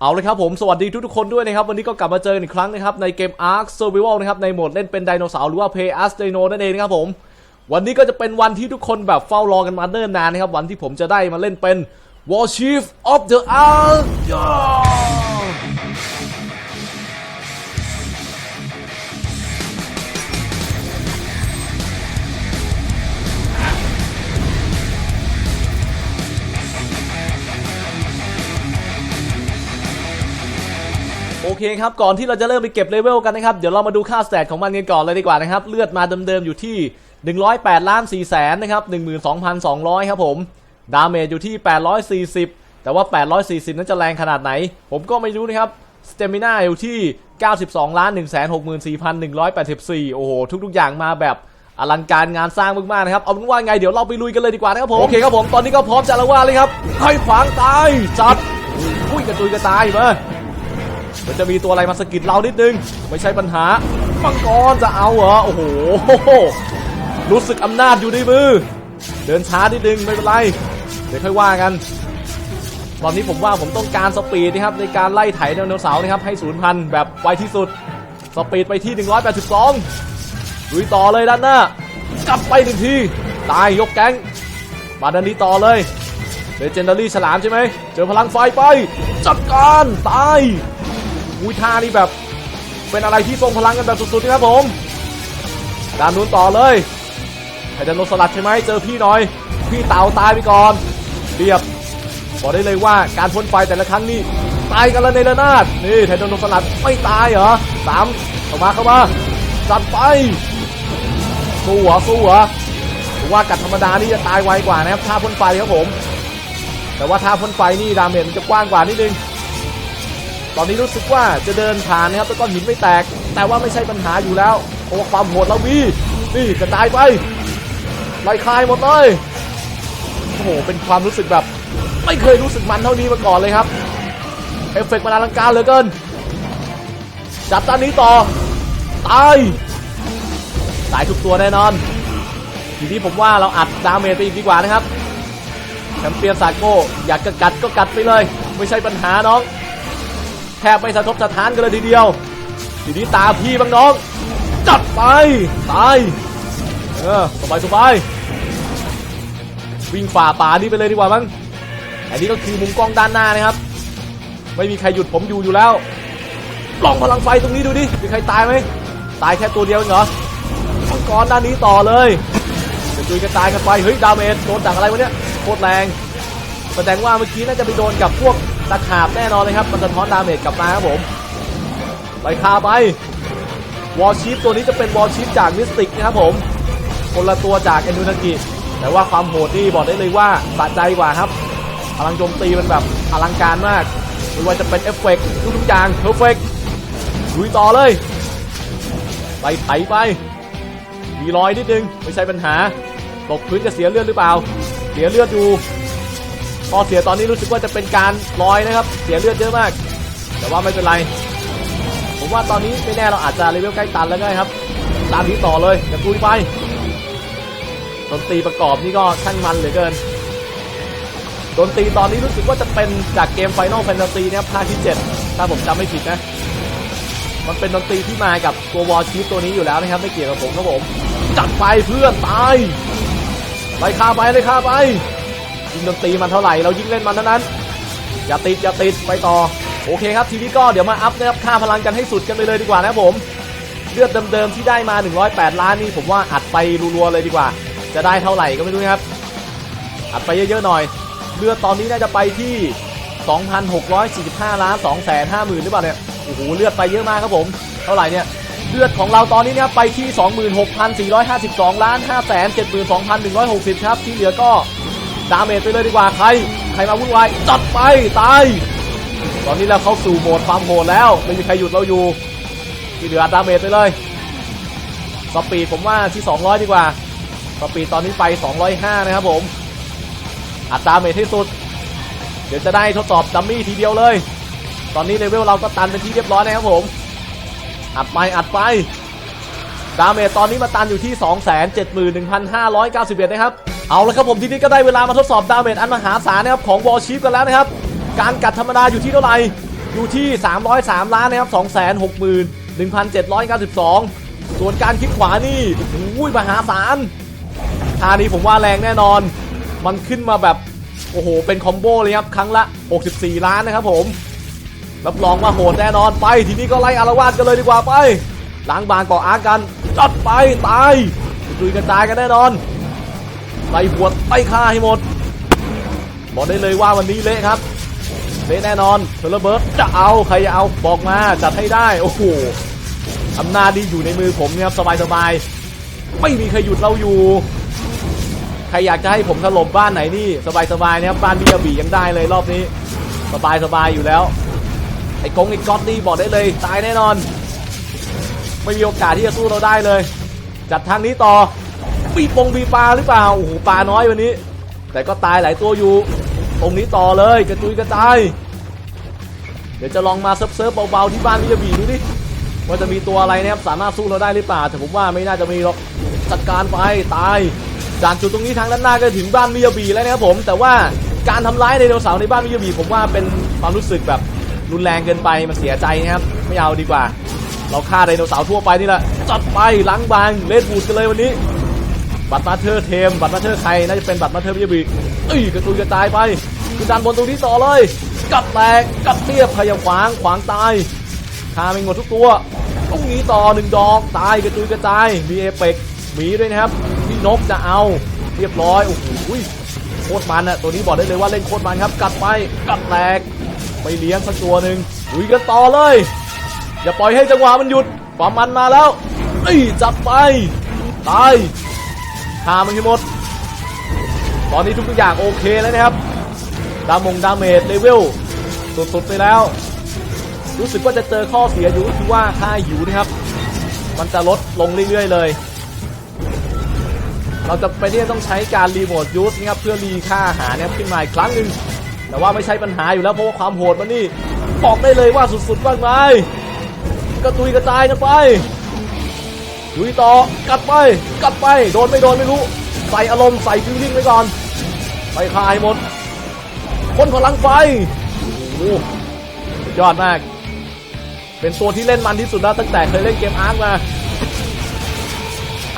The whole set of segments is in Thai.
เอาเลยครับผม สวัสดีทุกๆคนด้วยนะครับ วันนี้ก็กลับมาเจอกันอีกครั้งนะครับ ในเกม Ark Survival นะครับ ในโหมดเล่นเป็นไดโนเสาร์หรือว่า Play as Dino นั่นเองนะครับผม วันนี้ก็จะเป็นวันที่ทุกคนแบบเฝ้ารอกันมาเนิ่นนานนะครับ วันที่ผมจะได้มาเล่นเป็น War Chief of the Ark เคครับ ก่อนที่เราจะเริ่มไปเก็บเลเวลกันนะครับ เดี๋ยวเรามาดูค่าสแตทของมันกันก่อนเลยดีกว่านะครับ เลือดมาเดิมๆอยู่ที่ 108ล้าน4แสนนะครับ 12,200 ครับผม ดาเมจอยู่ที่ 840 แต่ว่า 840 นั้นจะแรงขนาดไหน ผมก็ไม่รู้นะครับสเตมิน่าอยู่ที่ 92ล้าน164,184 โอ้โห ทุกๆ อย่างมาแบบอลังการงานสร้างมากๆนะครับ เอาเป็นว่าไงเดี๋ยวเราไปลุยกันเลยดีกว่านะครับผม โอเคครับผม ตอนนี้ก็พร้อมจะละว่าเลยครับ ให้ขวางตาย จัด อุ้ยกระจุยกระจายมา มันจะมีตัวอะไรมาสกิดเรานิดนึง ไม่ใช่ปัญหามังกรจะเอาเหรอ โอ้โห รู้สึกอำนาจอยู่ในมือ เดินช้านิดนึงไม่เป็นไร เดี๋ยวค่อยว่ากัน ตอนนี้ผมว่าผมต้องการสปีดนะครับในการไล่ไถไดโนเสาร์นะครับให้ศูนย์พันแบบไวที่สุด สปีดไปที่ 182ลุยต่อเลยด้านหน้ากลับไปหนึ่งที ตายยกแก๊งมาด้านนี้ต่อเลยเลเจนดารี่ฉลามใช่ไหม เจอพลังไฟไป จัดการ ตาย อุ้ยท่านี่แบบ เป็นอะไรที่ทรงพลังกันแบบสุดๆนะครับผมด้านนู้นต่อเลยไฮเดรโนสลัดใช่ไหมเจอพี่หน่อย พี่เต่าตายไปก่อนเรียบบอกได้เลยว่าการพ่นไฟแต่ละครั้งนี่ตายกันละในระนาดนี่ไฮเดรโนสลัดไม่ตายเหรอสามเข้ามาเข้ามาจัดไปสู้เหรอสู้เหรอว่ากัดธรรมดานี่จะตายไวกว่านะครับท่าพ่นไฟครับผม แต่ว่าท่าพ่นไฟนี่ดาเมจมันจะกว้างกว่านิดนึง ตอนนี้รู้สึกว่าจะเดินผ่านนะครับแล้วก้อนหินไม่แตก แต่ว่าไม่ใช่ปัญหาอยู่แล้ว โอ้ความโหดเรามีนี่กระจายไปไล่คลายหมดเลยโอ้โหเป็นความรู้สึกแบบ ไม่เคยรู้สึกมันเท่านี้มาก่อนเลยครับเอฟเฟกต์มันอลังการเหลือเกินจับตานนี้ต่อตายตายทุกตัวแน่นอนทีนี้ผมว่าเราอัดดาเมจไปอีกดีกว่านะครับแชมเปี้ยนซาโก้อยากกัดก็กัดไปเลย ไม่ใช่ปัญหาน้อง แทบไม่สะทกสะท้านกันเลยทีเดียว ทีนี้ตาพี่บ้างน้อง จัดไป ตาย เออสบายสบายวิ่งฝ่าป่านี้ไปเลยดีกว่ามั้งอันนี้ก็คือมุมกล้องด้านหน้านะครับ ไม่มีใครหยุดผมอยู่อยู่แล้วลองพลังไฟตรงนี้ดูดิ มีใครตายไหม ตายแค่ตัวเดียวเองเหรอมังกรด้านนี้ต่อเลยจะจุยกระจายกันไป เฮ้ย ดาเมจโดนจากอะไรวะเนี่ย โคตรแรง แสดงว่าเมื่อกี้น่าจะไปโดนกับพวก ตะขาบแน่นอนเลยครับ มันสะท้อนดาเมจกลับมาครับผมไปคาไปวอลชีฟตัวนี้จะเป็นวอลชีฟจากมิสติกนะครับผม คนละตัวจากเอนูนากิแต่ว่าความโหดนี่บอกได้เลยว่าสะใจกว่าครับพลังโจมตีมันแบบอลังการมากไม่ว่าจะเป็นเอฟเฟกต์ทุกๆอย่างเพอร์เฟกต์ลุยต่อเลย ไปไถไป มีรอยนิดนึง ไม่ใช่ปัญหา ตกพื้นจะเสียเลือดหรือเปล่า เสียเลือดอยู่ พอเสียตอนนี้รู้สึกว่าจะเป็นการลอยนะครับ เสียเลือดเยอะมาก แต่ว่าไม่เป็นไร ผมว่าตอนนี้ไม่แน่เราอาจจะเลเวลใกล้ตันแล้วก็ครับ ตามนี้ต่อเลยอย่าคุยไปดนตรีประกอบนี่ก็ช่างมันเหลือเกินดนตรีตอนนี้รู้สึกว่าจะเป็นจากเกม Final Fantasy นะครับภาคที่ 7 ถ้าผมจำไม่ผิดนะ มันเป็นดนตรีที่มากับตัววอลชีฟตัวนี้อยู่แล้วนะครับ ไม่เกี่ยวกับผมครับผม จัดไปเพื่อนตายไล่ฆ่าไปไล่ฆ่าไป ยิงดนตรีมันเท่าไหร่เรายิ่งเล่นมันเท่านั้นอย่าติดอย่าติดไปต่อโอเคครับทีนี้ก็เดี๋ยวมาอัพนะครับค่าพลังกันให้สุดกันไปเลยดีกว่านะผมเลือดเดิมๆที่ได้มา 108 ล้านนี่ผมว่าอัดไปรัวๆเลยดีกว่า จะได้เท่าไหร่ก็ไม่รู้นะครับ อัดไปเยอะๆหน่อย เลือดตอนนี้น่าจะไปที่ 2,645 ล้าน250,000หรือเปล่าเนี่ยโอ้โหเลือดไปเยอะมากครับผม เท่าไหร่เนี่ยเลือดของเราตอนนี้เนี่ยไปที่ 26,452 ล้าน572,160 ครับที่เหลือก็ ดาเมจไปเลยดีกว่าใคร ใครมาวุ่นวายจัดไปตาย ตอนนี้เราเข้าสู่โหมดความโหดแล้ว ไม่มีใครหยุดเราอยู่ ที่เหลือดดาเมจไปเลย สปีดผมว่าที่ 200 ดีกว่า สปีดตอนนี้ไป 205 นะครับผมอัดดาเมจให้สุด เดี๋ยวจะได้ทดสอบดัมมี่ทีเดียวเลย ตอนนี้เลเวลเราก็ตันเป็นที่เรียบร้อยนะครับผม อัดไปอัดไปดาเมจตอนนี้มาตันอยู่ที่ 271,591 นะครับ เอาละครับผมทีนี้ก็ได้เวลามาทดสอบดาเมจอันมหาศาลนะครับของวอลชีฟกันแล้วนะครับ การกัดธรรมดาอยู่ที่เท่าไหร่อยู่ที่ 303 ล้านนะครับ261,792 ส่วนการคลิกขวานี่อุ้ยมหาศาลท่านี้ผมว่าแรงแน่นอน มันขึ้นมาแบบ โอ้โห เป็นคอมโบเลยครับครั้งละ 64 ล้านนะครับผมรับรองว่าโหดแน่นอนไปทีนี้ก็ไล่อารวาสกันเลยดีกว่าไปล้างบางก่ออาร์กันจัดไปตายดุยกระจายกันแน่นอน ไล่หวดไล่ฆ่าให้หมด บอกได้เลยว่าวันนี้เละครับเละแน่นอนเทเลเบิร์ตจะเอาใครจะเอาบอกมาจัดให้ได้โอ้โหอำนาจดีอยู่ในมือผมเนี่ยครับสบายๆไม่มีใครหยุดเราอยู่ ใครอยากจะให้ผมถล่มบ้านไหนนี่สบายๆนะครับบ้านพี่กระบี่ยังได้เลยรอบนี้ สบายๆอยู่แล้วไอ้กงไอ้ก๊อตนี่บอกได้เลยตายแน่นอน ไม่มีโอกาสที่จะสู้เราได้เลย จัดทางนี้ต่อ ปีปงปีปลาหรือเปล่า โอ้โหปลาน้อยวันนี้ แต่ก็ตายหลายตัวอยู่ ตรงนี้ต่อเลยกระจุยกระจาย เดี๋ยวจะลองมาเซิร์ฟเซิร์ฟเบาๆที่บ้านมิยาบีดูดิว่าจะมีตัวอะไรนะครับสามารถสู้เราได้หรือเปล่า แต่ผมว่าไม่น่าจะมีหรอกจัดการไปตาย จากจุดตรงนี้ทางด้านหน้าก็ถึงบ้านมิยาบีแล้วนะครับผม แต่ว่าการทำร้ายไดโนเสาร์ในบ้านมิยาบีผมว่าเป็นความรู้สึกแบบรุนแรงเกินไปมันเสียใจนะครับไม่เอาดีกว่า เราฆ่าไดโนเสาร์ทั่วไปนี่แหละจัดไปล้างบางเลดบูดกันเลยวันนี้ บัตรมาเธอร์เทม บัตรมาเธอร์ใครน่าจะเป็นบัตรมาเธอร์พิยาบีเอ้ยกระตุยกระจายไปขึ้นดันบนตรงนี้ต่อเลยกัดแตกกัดเรียบพยายามขวางขวางตายฆ่าไม่หมดทุกตัวตรงหนีต่อหนึ่งดอกตายกระตุยกระจายมีเอเปกหมีด้วยนะครับพี่นกจะเอาเรียบร้อยโอ้โหโคตรมันอะตัวนี้บอกได้เลยว่าเล่นโคตรมันครับกัดไปกัดแตกไปเลี้ยงสักตัวหนึ่งลุยกันต่อเลย อย่าปล่อยให้จังหวะมันหยุดความมันมาแล้วเอ้จับไปตาย ฆ่ามันให้หมด ตอนนี้ทุกอย่างโอเคแล้วนะครับ ดามงดาเมจเลเวลสุดๆไปแล้ว รู้สึกว่าจะเจอข้อเสียอยู่ก็คือว่าค่าหิวนะครับ มันจะลดลงเรื่อยๆเลย เราจะไปเนี่ยต้องใช้การรีโมทยูสนะครับเพื่อรีค่าอาหารนะครับขึ้นมาอีกครั้งหนึ่งแต่ว่าไม่ใช่ปัญหาอยู่แล้วเพราะว่าความโหดมันนี่บอกได้เลยว่าสุดๆมากมายกระตุยกระจายกันไป ลุยต่อกัดไปกัดไปโดนไม่โดนไม่รู้ ใส่อารมณ์ใส่ฟิลลิ่งไว้ก่อนไปคายหมดพ่นพลังไฟโอ้ยอดมาก เป็นตัวที่เล่นมันที่สุดแล้วตั้งแต่เคยเล่นเกมอาร์คมา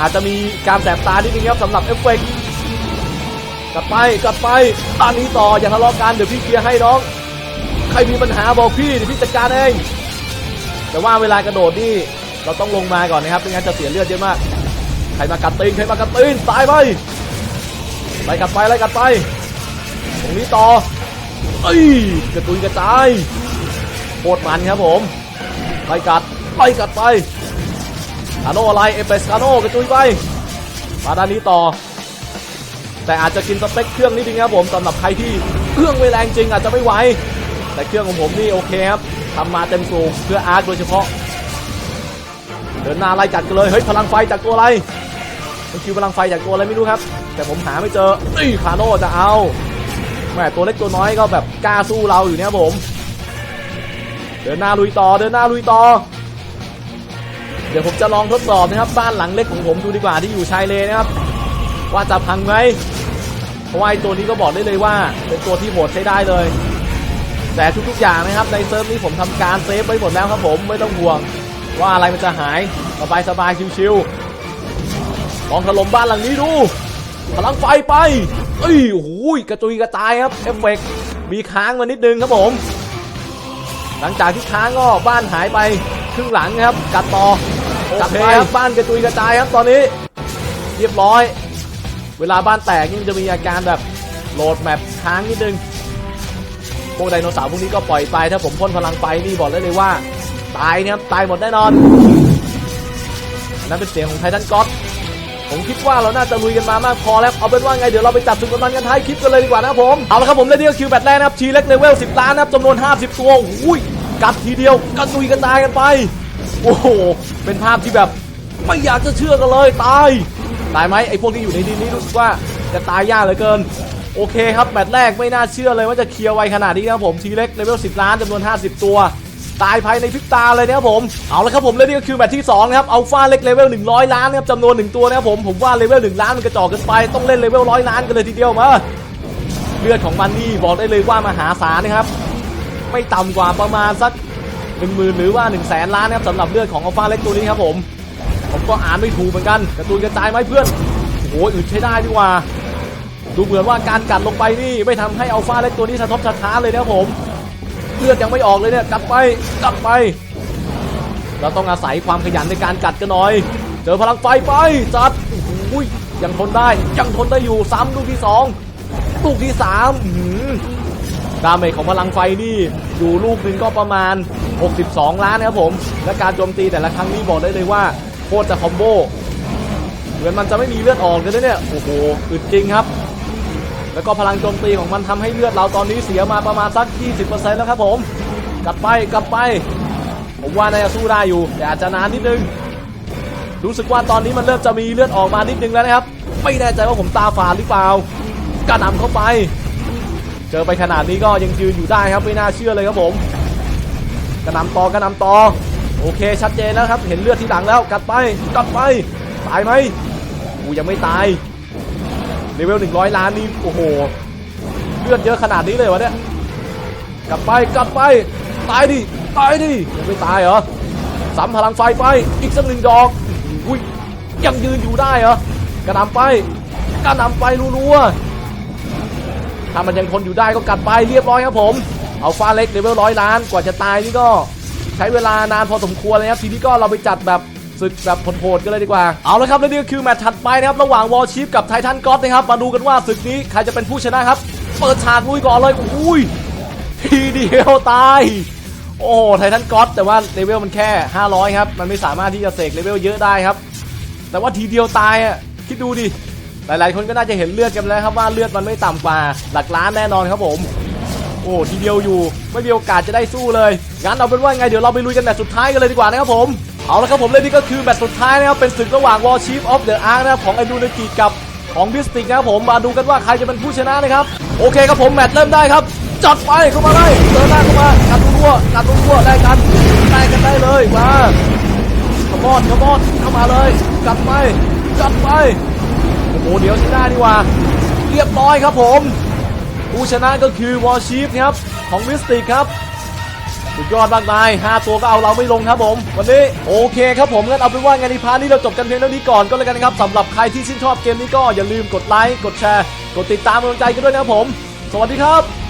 อาจจะมีการแสบตานิดนึงครับสำหรับเอฟเฟกต์กัดไปกัดไปตอนนี้ต่ออย่าทะเลาะกันเดี๋ยวพี่เคลียร์ให้น้อง ใครมีปัญหาบอกพี่เดี๋ยวพี่จัดการเองแต่ว่าเวลากระโดดนี่ เราต้องลงมาก่อนนะครับไม่งั้นจะเสียเลือดเยอะมาก ใครมากัดตีนใครมากัดตีนตายไปไล่กัดไปไล่กัดไป ตรงนี้ต่อเอ้ยกระตุยกระจายโคตรมันครับผมไล่กัดไล่กัดไปคาโนอะไรเอเปสคาโนกระตุยไปมาด้านนี้ต่อ แต่อาจจะกินสเปคเครื่องนิดนึงครับผมสำหรับใครที่เครื่องไม่แรงจริงอาจจะไม่ไหวแต่เครื่องของผมนี่โอเคครับทำมาเต็มสูบเพื่ออาร์คโดยเฉพาะ ดินหน้าไล่จัดกันเลยเฮ้ยพลังไฟจากตัวอะไรมันคือพลังไฟจากตัวอะไรไม่รู้ครับ แต่ผมหาไม่เจอเอ้คาโน่จะเอาแม่ตัวเล็กตัวน้อยก็แบบกล้าสู้เราอยู่เนี่ยผม เดินหน้าลุยต่อเดินหน้าลุยต่อ เดี๋ยวผมจะลองทดสอบนะครับ บ้านหลังเล็กของผมดูดีกว่าที่อยู่ชายเลนะครับ ว่าจะพังไหมเพราะว่าไอ้ตัวนี้ก็บอกได้เลยว่า เป็นตัวที่โหดใช้ได้เลย แต่ทุกๆอย่างนะครับในเซิร์ฟนี้ผมทำการเซฟไว้หมดแล้วครับผมไม่ต้องห่วง ว่าอะไรมันจะหายสบายสบายๆชิวๆลองถล่มบ้านหลังนี้ดู พลังไฟไป เอ้ยโอ้โหกระจุยกระจายครับเอฟเฟกต์มีค้างมานิดนึงครับผม หลังจากที่ค้างก็บ้านหายไปครึ่งหลังนะครับ กัดต่อกัดไปครับบ้านกระจุยกระจายครับตอนนี้ เรียบร้อย เวลาบ้านแตกนี่มันจะมีอาการแบบโหลดแมปค้างนิดนึงพวกไดโนเสาร์พวกนี้ก็ปล่อยไปถ้าผมพ่นพลังไฟนี่บอกได้เลยว่า ตายเนี่ยครับตายหมดแน่นอนนั่นเป็นเสียงของไททันก็อตผมคิดว่าเราน่าจะลุยกันมามากพอแล้วเอาเป็นว่าไงเดี๋ยวเราไปจับศึกกันมันกันท้ายคลิปกันเลยดีกว่านะผมเอาละครับผมและนี่ก็คิวแบตแรกนะครับทีเล็กเลเวล10 ล้านนะครับจำนวน 50 ตัวอุ้ยกัดทีเดียวกระตุยกันตายกันไป โอ้โหเป็นภาพที่แบบไม่อยากจะเชื่อกันเลยตายตายไหมไอพวกที่อยู่ในดินนี้รู้สึกว่าจะตายยากเหลือเกินโอเคครับแมตช์แรกไม่น่าเชื่อเลยว่าจะเคลียร์ไวขนาดนี้นะผมทีเล็กเลเวล10 ล้านจำนวน 50 ตัว ตายภายในพริบตาเลยนะครับผมเอาละครับผมและนี่ก็คือแมตช์ที่2นะครับอัลฟาเล็กเลเวล100 ล้านนะครับจำนวน 1 ตัวนะครับผมผมว่าเลเวล1ล้านมันกระจอกเกันไปต้องเล่นเลเวล100ล้านกันเลยทีเดียวมาเลือดของมันนี่บอกได้เลยว่ามหาศาลนะครับ ไม่ต่ำกว่าประมาณสัก1 0,000หรือว่า 1 0 0 0 0แสนล้านนะครับสำหรับเลือดของอัลฟาเล็กตัวนี้ครับผม ผมก็อ่านไม่ถูกเหมือนกันกระตุยกระจายไหมเพื่อนโอ้โหอึดใช้ได้ดีกว่า ดูเหมือนว่าการกัดลงไปนี่ไม่ทำให้อัลฟาเล็กตัวนี้สะทกสะท้านเลยนะครับผม เลือดยังไม่ออกเลยเนี่ยกลับไปกลับไป เราต้องอาศัยความขยันในการกัดกันหน่อย เจอพลังไฟไปจัดโอ้โหยังทนได้ยังทนได้อยู่ซ้ำลูกที่สองลูกที่สามอื้อหือดาเมจของพลังไฟนี่อยู่ลูกหนึ่งก็ประมาณ 62 ล้านนะครับผม และการโจมตีแต่ละครั้งนี้บอกได้เลยว่าโคตรจะคอมโบเหมือนมันจะไม่มีเลือดออกเลยนะเนี่ยโอ้โหอึดจริงครับ แล้วก็พลังโจมตีของมันทำให้เลือดเราตอนนี้เสียมาประมาณสัก 20%แล้วครับผม กลับไปกลับไป ผมว่าน่าจะสู้ได้อยู่แต่อาจจะนานนิดนึง รู้สึกว่าตอนนี้มันเริ่มจะมีเลือดออกมานิดนึงแล้วนะครับ ไม่แน่ใจว่าผมตาฝาดหรือเปล่ากระหน่ำเข้าไป เจอไปขนาดนี้ก็ยังยืนอยู่ได้ครับไม่น่าเชื่อเลยครับผม กระหน่ำต่อกระหน่ำต่อโอเคชัดเจนแล้วครับ เห็นเลือดที่หลังแล้วกัดไปกัดไป ตายไหมกูยังไม่ตาย เลเวล100 ล้านนี่โอ้โห เลือดเยอะขนาดนี้เลยวะเนี่ย กลับไปกลับไป ตายดิ ตายดิ ยังไม่ตายเหรอสามพลังไฟไป อีกสักหนึ่งดอก อุ้ย ยังยืนอยู่ได้เหรอ กระหน่ำไป กระหน่ำไปรัวๆ ถ้ามันยังทนอยู่ได้ก็กัดไปเรียบร้อยครับผม เอาฟ้าเล็กเลเวลร้อยล้าน กว่าจะตายนี่ก็ ใช้เวลานานพอสมควรเลยครับ ทีนี้ก็เราไปจัดแบบ ศึกแบบโหดๆกันเลยดีกว่า เอาละครับและนี่ก็คือแมตช์ถัดไปนะครับ ระหว่างวอลชิฟกับไททันก็อดนะครับ มาดูกันว่าศึกนี้ใครจะเป็นผู้ชนะครับ เปิดฉากลุยก่อนเลยอุ้ย ทีเดียวตาย โอ้ไททันก็อดแต่ว่าเลเวลมันแค่ 500 ครับ มันไม่สามารถที่จะเสกเลเวลเยอะได้ครับ แต่ว่าทีเดียวตายอะคิดดูดิหลายๆ คนก็น่าจะเห็นเลือดกันแล้วครับว่าเลือดมันไม่ต่ำกว่าหลักล้านแน่นอนครับผม โอ้ทีเดียวอยู่ไม่มีโอกาสจะได้สู้เลยงั้นเอาเป็นว่าไงเดี๋ยวเราไปลุยกันแมตช์สุดท้ายกันเลยดีกว่านะครับผม เอาละครับผมเลยนี่ก็คือแมตช์สุดท้ายนะครับเป็นศึกระหว่าง War Chief of the Ark นะครับของไอดูนกิกับของบิสติกนะครับผมมาดูกันว่าใครจะเป็นผู้ชนะนะครับโอเคครับผมแมตช์เริ่มได้ครับจัดไปเข้ามาเลยเดินหน้าเข้ามากัดรัวกัดรัวได้กันได้กันได้เลยมาขมอดขมอดเข้ามาเลยจัดไปจัดไปโอ้โหเดี๋ยวชนะดีกว่า เรียบร้อยครับผมผู้ชนะก็คือวอลชีฟครับของมิสติกครับ สุดยอดมากมาย5ตัวก็เอาเราไม่ลงครับผม วันนี้โอเคครับผมงั้นเอาเป็นว่างานในพาร์ทนี้เราจบกันเพียงเท่านี้ก่อนก็แล้วกันนะครับสำหรับใครที่ชื่นชอบเกมนี้ก็อย่าลืมกดไลค์กดแชร์ กดติดตามกำลังใจกันด้วยนะครับผม สวัสดีครับ